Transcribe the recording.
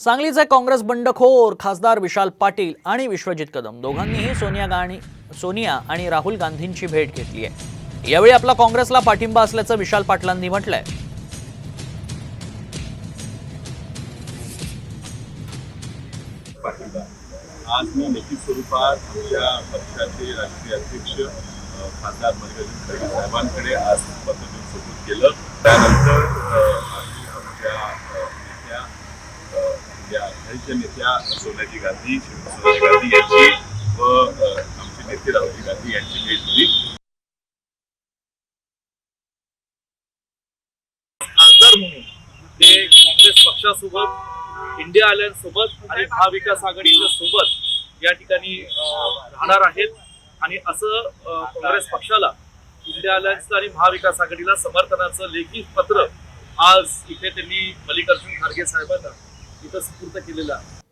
सांगलीचे काँग्रेस बंडखोर खासदार विशाल पाटील आणि विश्वजित कदम. दोघांनीही सोनिया गाणी सोनिया आणि राहुल गांधींची भेट घेतली आहे. यावेळी आपला काँग्रेसला पाठिंबा असल्याचं विशाल पाटलांनी म्हटलंय. आज मी लिखित स्वरूपात आमच्या पक्षाचे राष्ट्रीय अध्यक्ष खासदार मल्लिकार्जुन खरगे साहेबांकडे आज पत्र देऊन सबूत केलं त्यानंतर अ, आम्ही आमच्या अ, नेत्या अ, या आघाडीच्या नेत्या सोनियाजी गांधी सोनियाजी गांधी यांची व आमचे नेते राहुल गांधी यांची भेट दिली खासदार म्हणून ते काँग्रेस पक्षासोबत इंडिया अलायन्स सोबत आणि महाविकास आघाडीच्या सोबत या ठिकाणी राहणार आहेत. आणि असं काँग्रेस पक्षाला इंडिया अलायन्सला आणि महाविकास आघाडीला समर्थनाचं लेखी पत्र आज इथे त्यांनी मल्लिकार्जुन खरगे साहेबांना इथं सुपूर्द केलेलं आहे.